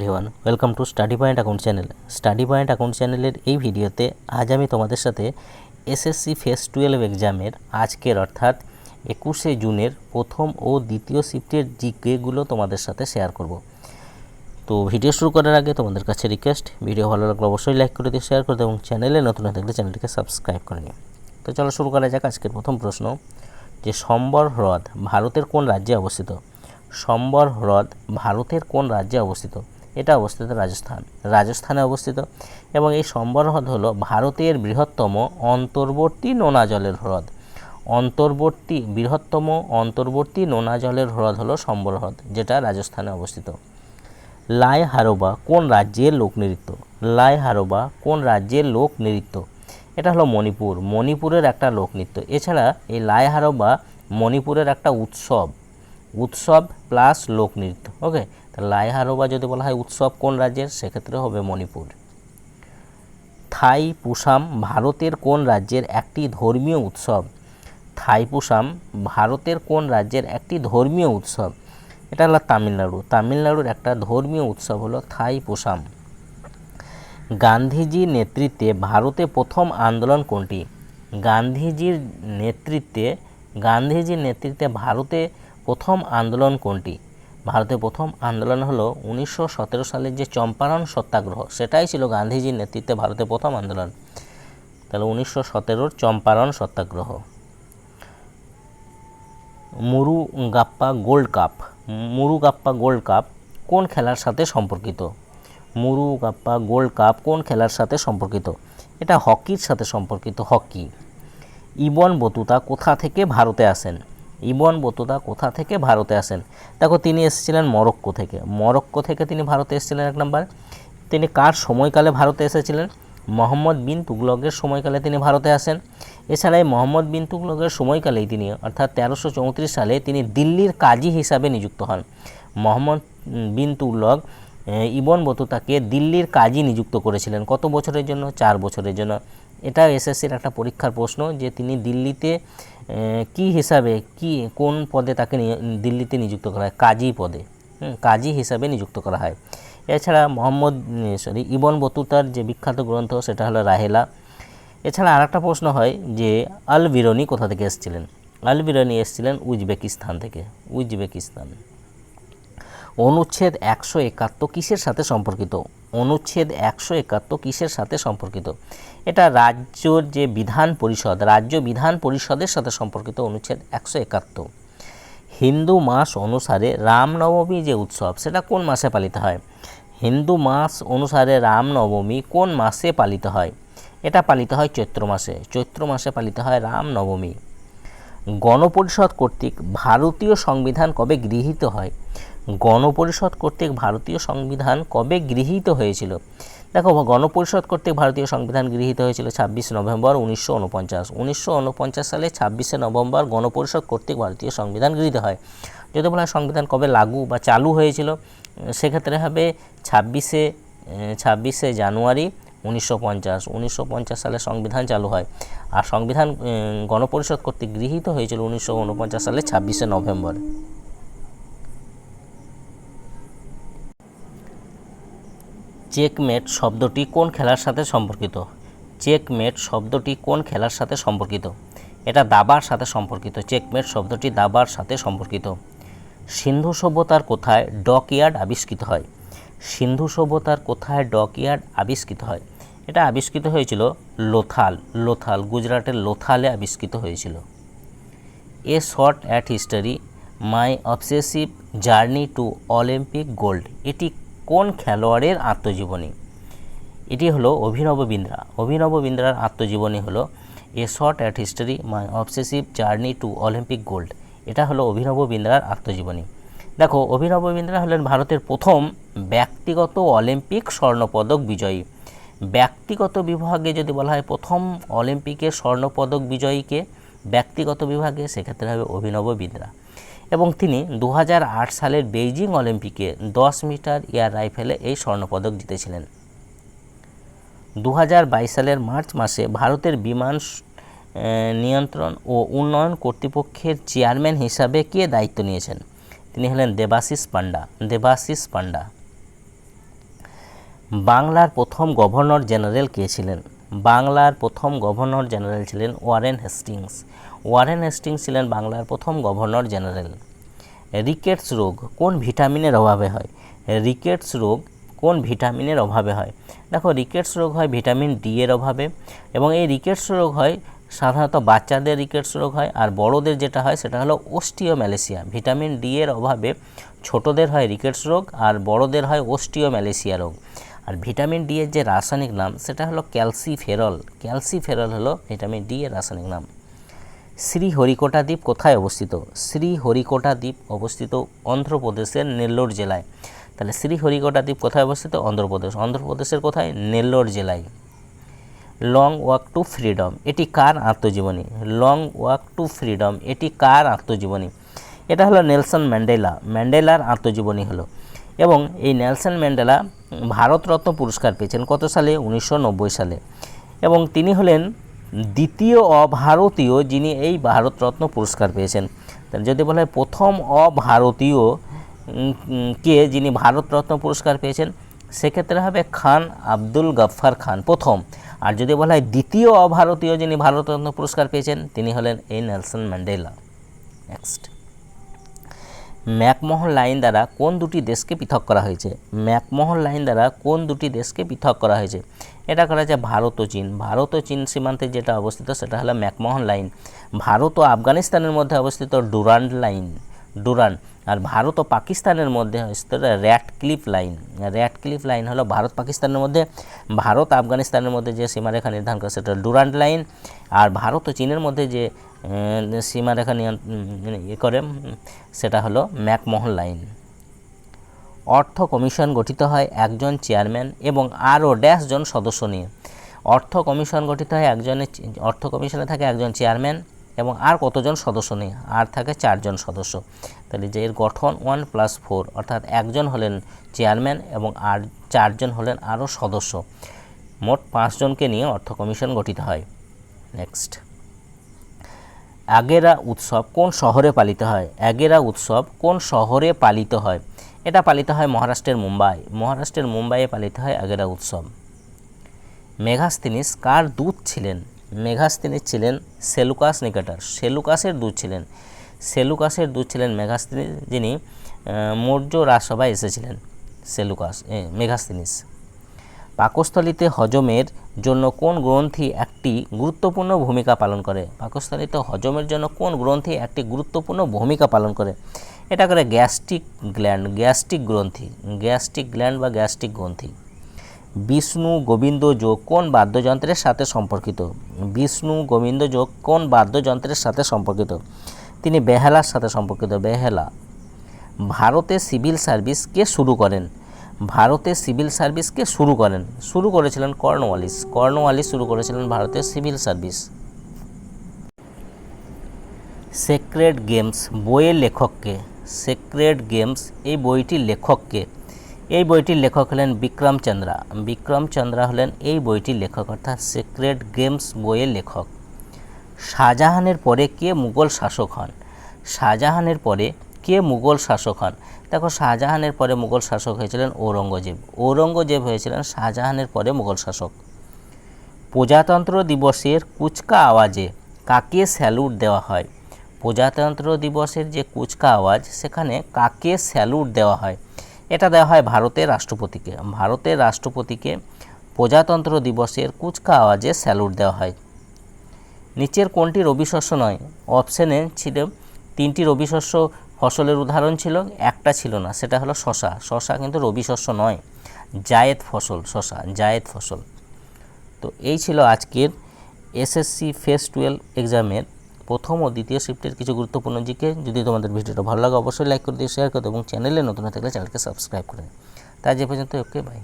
Everyone welcome to study point account channel study point account চ্যানেলের এই ভিডিওতে আজ আমি তোমাদের সাথে এসএসসি ফেস টুয়েলভ এক্সামের আজকের অর্থাৎ একুশে জুনের প্রথম ও দ্বিতীয় শিফটের জিকেগুলো তোমাদের সাথে শেয়ার করব। তো ভিডিও শুরু করার আগে তোমাদের কাছে রিকোয়েস্ট ভিডিও ভালো লাগলে অবশ্যই লাইক করে দিয়ে শেয়ার করে দিও এবং চ্যানেলে নতুন থাকলে চ্যানেলটিকে সাবস্ক্রাইব করে নিও। তো চলো শুরু করা যাক আজকের প্রথম প্রশ্ন, যে সম্বর হ্রদ ভারতের কোন রাজ্যে অবস্থিত? সম্বর হ্রদ ভারতের কোন রাজ্যে অবস্থিত? এটা অবস্থিত রাজস্থান। রাজস্থানে অবস্থিত। এবং এই সম্বর হ্রদ হলো ভারতের বৃহত্তম অন্তর্বর্তী নোনা জলের হ্রদ। অন্তর্বর্তী, বৃহত্তম অন্তর্বর্তী নোনা জলের হ্রদ হলো সম্বর হ্রদ যেটা রাজস্থানে অবস্থিত। লাই হারোবা কোন রাজ্যের লোকনৃত্য লাই হারোবা কোন রাজ্যের লোক নৃত্য? এটা হলো মণিপুর। মণিপুরের একটা লোকনৃত্য এছাড়া এই লাই হারোবা মণিপুরের একটা উৎসব। উৎসব প্লাস লোকনৃত্য ওকে? তা লাই হারোবা যদি বলা হয় উৎসব কোন রাজ্যের, সেক্ষেত্রে হবে মণিপুর। থাই পুসাম ভারতের কোন রাজ্যের একটি ধর্মীয় উৎসব? থাই পুসাম ভারতের কোন রাজ্যের একটি ধর্মীয় উৎসব? এটা হলো তামিলনাড়ু। তামিলনাড়ুর একটা ধর্মীয় উৎসব হলো থাই পুসাম। গান্ধীজির নেতৃত্বে ভারতে প্রথম আন্দোলন কোনটি? গান্ধীজির নেতৃত্বে গান্ধীজির নেতৃত্বে ভারতে প্রথম আন্দোলন কোনটি? ভারতে প্রথম আন্দোলন হলো উনিশশো সতেরো সালের যে চম্পারণ সত্যাগ্রহ, সেটাই ছিল গান্ধীজির নেতৃত্বে ভারতে প্রথম আন্দোলন। তাহলে উনিশশো সতেরোর Champaran Satyagraha. Murugappa gold cup. Murugappa gold cup কোন খেলার সাথে সম্পর্কিত? মুরুগাপ্পা গোল্ড কাপ কোন খেলার সাথে সম্পর্কিত? এটা হকির সাথে সম্পর্কিত হকি। ইবন বতুতা কোথা থেকে ভারতে আসেন? ইবন বতুতা কোথা থেকে? ভারতে আসেন। দেখো, তিনি এসেছিলেন মরক্কো থেকে। মরক্কো থেকে তিনি ভারতে এসেছিলেন এক নম্বর। তিনি কার সময়কালে ভারতে এসেছিলেন? মোহাম্মদ বিন তুগলকের সময়কালে তিনি ভারতে আসেন। এছাড়া এই মোহাম্মদ বিন তুগলকের সময়কালেই তিনি, অর্থাৎ তেরোশো চৌত্রিশ সালে তিনি দিল্লির কাজী হিসাবে নিযুক্ত হন। মোহাম্মদ বিন তুগলক ইবন বতুতাকে দিল্লির কাজী নিযুক্ত করেছিলেন। কত বছরের জন্য? চার বছরের জন্য। এটা এসএসসির একটা পরীক্ষার প্রশ্ন যে তিনি দিল্লিতে কি হিসাবে, কি, কোন পদে তাকে দিল্লিতে নিযুক্ত করা হয়? কাজী পদে। কাজী হিসাবে নিযুক্ত করা হয়। এছাড়া মোহাম্মদ সরি, ইবন বতুতার যে বিখ্যাত গ্রন্থ, সেটা হলো রাহেলা। এছাড়া আরেকটা প্রশ্ন হয় যে আল বিরনি কোথা থেকে এসেছিলেন? আল বিরনি এসেছিলেন উজবেকিস্তান থেকে। উজবেকিস্তান। অনুচ্ছেদ একশো একাত্তর কিসের সাথে সম্পর্কিত? অনুচ্ছেদ একশো একাত্তর কিসের সাথে সম্পর্কিত? এটা রাজ্যর যে বিধান পরিষদ, রাজ্য বিধান পরিষদের সাথে সম্পর্কিত অনুচ্ছেদ একশো একাত্তর। হিন্দু মাস অনুসারে রামনবমী যে উৎসব, সেটা কোন মাসে পালিত হয়? হিন্দু মাস অনুসারে রামনবমী কোন মাসে পালিত হয়? এটা পালিত হয় চৈত্র মাসে। চৈত্র মাসে পালিত হয় রামনবমী গণপরিষদ কর্তৃক ভারতীয় সংবিধান কবে গৃহীত হয়? গণপরিষদ কর্তৃক ভারতীয় সংবিধান কবে গৃহীত হয়েছিল? দেখো, গণপরিষদ কর্তৃক ভারতীয় সংবিধান গৃহীত হয়েছিল ছাব্বিশে নভেম্বর উনিশশো উনপঞ্চাশ। উনিশশো উনপঞ্চাশ সালে ছাব্বিশে নভেম্বর গণপরিষদ কর্তৃক ভারতীয় সংবিধান গৃহীত হয়। যদি বলা সংবিধান কবে লাগু বা চালু হয়েছিল, সেক্ষেত্রে হবে ছাব্বিশে ছাব্বিশে জানুয়ারি উনিশশো পঞ্চাশ। উনিশশো সালে সংবিধান চালু হয়। আর সংবিধান গণপরিষদ কর্তৃক গৃহীত হয়েছিল উনিশশো উনপঞ্চাশ সালে ছাব্বিশে নভেম্বর। চেকমেট শব্দটি কোন খেলার সাথে সম্পর্কিত? চেকমেট শব্দটি কোন খেলার সাথে সম্পর্কিত? এটা দাবার সাথে সম্পর্কিত। চেকমেট শব্দটি দাবার সাথে সম্পর্কিত। সিন্ধু সভ্যতার কোথায় ডকইয়ার্ড আবিষ্কৃত হয়? সিন্ধু সভ্যতার কোথায় ডকইয়ার্ড আবিষ্কৃত হয়? এটা আবিষ্কৃত হয়েছিল লোথাল লোথাল, গুজরাটের লোথালে আবিষ্কৃত হয়েছিল। A short at history, my obsessive journey to Olympic gold. এটি কোন খেলোয়াড়ের আত্মজীবনী? এটি হলো অভিনব বিন্দ্রা। অভিনব বিন্দ্রার আত্মজীবনী হলো a short at history, my obsessive journey to Olympic gold. এটা হলো অভিনব বিন্দ্রার আত্মজীবনী। দেখো, অভিনব বিন্দ্রা হলেন ভারতের প্রথম ব্যক্তিগত অলিম্পিক স্বর্ণপদক বিজয়ী। ব্যক্তিগত বিভাগে যদি বলা হয় প্রথম অলিম্পিকের স্বর্ণপদক বিজয়ীকে ব্যক্তিগত বিভাগে, সেক্ষেত্রে হবে অভিনব বিন্দ্রা এবং তিনি দু হাজার আট সালের বেইজিং অলিম্পিকে 10 মিটার এয়ার রাইফেলে এই স্বর্ণপদক জিতেছিলেন। দু হাজার বাইশ সালের মার্চ মাসে ভারতের বিমান নিয়ন্ত্রণ ও উন্নয়ন কর্তৃপক্ষের চেয়ারম্যান হিসাবে কে দায়িত্ব নিয়েছেন? তিনি হলেন দেবাশিস পান্ডা দেবাশিস পান্ডা বাংলার প্রথম গভর্নর জেনারেল কে ছিলেন? বাংলার প্রথম গভর্নর জেনারেল ছিলেন ওয়ারেন হেস্টিংস। ওয়ারেন হেস্টিংস ছিলেন বাংলার প্রথম গভর্নর জেনারেল। রিকেটস রোগ কোন ভিটামিনের অভাবে হয়? রিকেটস রোগ কোন ভিটামিনের অভাবে হয়? দেখো, রিকেটস রোগ হয় ভিটামিন ডি এর অভাবে এবং এই রিকেটস রোগ হয় সাধারণত বাচ্চাদের রিকেটস রোগ হয় আর বড়দের যেটা হয় সেটা হলো ওস্টিওম্যালেসিয়া। ভিটামিন ডি এর অভাবে ছোটদের হয় রিকেটস রোগ আর বড়দের হয় ওস্টিওম্যালেসিয়া রোগ। আর ভিটামিন ডি এর যে রাসায়নিক নাম, সেটা হলো ক্যালসিফেরল। ক্যালসিফেরল হলো ভিটামিন ডি এর রাসায়নিক নাম। শ্রী হরিকোটা দ্বীপ কোথায় অবস্থিত? শ্রী হরিকোটা দ্বীপ অবস্থিত অন্ধ্রপ্রদেশের নেল্লোর জেলায়। তাহলে শ্রী হরিকোটা দ্বীপ কোথায় অবস্থিত? অন্ধ্রপ্রদেশ। অন্ধ্রপ্রদেশের কোথায়? নেল্লোর জেলায়। লং ওয়াক টু ফ্রিডম, এটি কার আত্মজীবনী? লং ওয়াক টু ফ্রিডম, এটি কার আত্মজীবনী? এটা হলো নেলসন ম্যান্ডেলা। ম্যান্ডেলার আত্মজীবনী হলো। এবং এই নেলসন ম্যান্ডেলা ভারতরত্ন পুরস্কার পেয়েছেন কত সালে? উনিশশো নব্বই সালে। এবং তিনি হলেন দ্বিতীয় অভারতীয় যিনি এই ভারতরত্ন পুরস্কার পেয়েছেন। যদি বলা হয় প্রথম অভারতীয় কে যিনি ভারতরত্ন পুরস্কার পেয়েছেন, সেক্ষেত্রে হবে খান আব্দুল গাফফার খান প্রথম। আর যদি বলা হয় দ্বিতীয় অভারতীয় যিনি ভারতরত্ন পুরস্কার পেয়েছেন, তিনি হলেন এই Nelson Mandela. Next McMahon line দ্বারা কোন দুটি দেশকে পৃথক করা হয়েছে? ম্যাকমোহন লাইন দ্বারা কোন দুটি দেশকে পৃথক করা হয়েছে? এটা করা হয়েছে ভারত ও চীন। ভারত ও চীন সীমান্তে যেটা অবস্থিত সেটা হলো ম্যাকমোহন লাইন। ভারত ও আফগানিস্তানের মধ্যে অবস্থিত ডুরান্ড লাইন, ডুরান। আর ভারত ও পাকিস্তানের মধ্যে Radcliffe line. Radcliffe line হলো ভারত পাকিস্তানের মধ্যে। ভারত আফগানিস্তানের মধ্যে যে সীমারেখা নির্ধারণ করে সেটা ডুরান্ড লাইন। আর ভারত ও চীনের মধ্যে যে সীমারেখা নিয়ন- উম, ইয়ে করে সেটা হলো ম্যাকমোহন লাইন। অর্থ কমিশন গঠিত হয় একজন চেয়ারম্যান এবং আরও ড্যাশ জন সদস্য নিয়ে। অর্থ কমিশন গঠিত হয় একজনের অর্থ কমিশনে থাকে একজন চেয়ারম্যান এবং আর কতজন সদস্য নিয়ে? আর থাকে চারজন সদস্য। তাহলে যে এর গঠন ওয়ান প্লাস ফোর অর্থাৎ একজন হলেন চেয়ারম্যান এবং আর চারজন হলেন আরও সদস্য। মোট পাঁচজনকে নিয়ে অর্থ কমিশন গঠিত হয়। নেক্সট। আগেরা উৎসব কোন শহরে পালিত হয়? আগেরা উৎসব কোন শহরে পালিত হয়? এটা পালিত হয় মহারাষ্ট্রের মুম্বাই। মহারাষ্ট্রের মুম্বাইয়ে পালিত হয় আগেরা উৎসব। মেঘাস্তিনিস কার দূত ছিলেন? মেঘাস্তিনিস ছিলেন সেলুকাস নিকেটার। সেলুকাসের দূত ছিলেন। সেলুকাসের দূত ছিলেন মেঘাস্তিনিস যিনি মৌর্য রাজসভায় এসেছিলেন। সেলুকাস মেঘাস্তিনিস। পাকস্থলীতে হজমের জন্য কোন গ্রন্থি একটি গুরুত্বপূর্ণ ভূমিকা পালন করে? পাকস্থলীতে হজমের জন্য কোন গ্রন্থি একটি গুরুত্বপূর্ণ ভূমিকা পালন করে? এটা করে গ্যাস্ট্রিক গ্ল্যান্ড, গ্যাস্ট্রিক গ্রন্থি, গ্যাস্ট্রিক গ্ল্যান্ড বা গ্যাস্ট্রিক গ্রন্থি। বিষ্ণু গোবিন্দ যোগ কোন বাদ্যযন্ত্রের সাথে সম্পর্কিত? বিষ্ণু গোবিন্দ যোগ কোন বাদ্যযন্ত্রের সাথে সম্পর্কিত? তিনি বেহালার সাথে সম্পর্কিত। বেহালা। ভারতে সিভিল সার্ভিস কে শুরু করেন? ভারতে সিভিল সার্ভিসকে শুরু করেন, শুরু করেছিলেন কর্নওয়ালিস কর্নওয়ালিস শুরু করেছিলেন ভারতের সিভিল সার্ভিস। সেক্রেড গেমস বইয়ের লেখককে সেক্রেড গেমস এই বইটির লেখককে, এই বইটির লেখক হলেন বিক্রমচন্দ্রা বিক্রমচন্দ্রা হলেন এই বইটির লেখক, অর্থাৎ সেক্রেড গেমস বইয়ের লেখক। শাহজাহানের পরে কে মুঘল শাসক হন? শাহজাহানের পরে কে মুঘল শাসক হন? দেখো, শাহজাহানের পরে মুঘল শাসক হয়েছিলেন ঔরঙ্গজেব। ঔরঙ্গজেব হয়েছিলেন শাহজাহানের পরে মুঘল শাসক। প্রজাতন্ত্র দিবসের কুচকা আওয়াজে কাকে স্যালুট দেওয়া হয়? প্রজাতন্ত্র দিবসের যে কুচকা আওয়াজ, সেখানে কাকে স্যালুট দেওয়া হয়? এটা দেওয়া হয় ভারতের রাষ্ট্রপতিকে। ভারতের রাষ্ট্রপতিকে প্রজাতন্ত্র দিবসের কুচকা আওয়াজে স্যালুট দেওয়া হয়। নিচের কোনটি রবি শস্য নয়? অপশানে ছিল তিনটি রবি শস্য ফসলের উদাহরণ ছিল, একটা ছিল না, সেটা হলো শশা। শশা কিন্তু রবি শস্য নয়, জায়েদ ফসল, শশা, জায়েদ ফসল। তো এই ছিল আজকের এসএসসি ফেস টুয়েলভ এক্সামের প্রথম ও দ্বিতীয় শিফটের কিছু গুরুত্বপূর্ণ জিকে। যদি তোমাদের ভিডিওটা ভালো লাগে, অবশ্যই লাইক করে দিয়ে শেয়ার করে এবং চ্যানেলে নতুন থাকলে চ্যানেলকে সাবস্ক্রাইব করে তাই যে পর্যন্ত ওকে বাই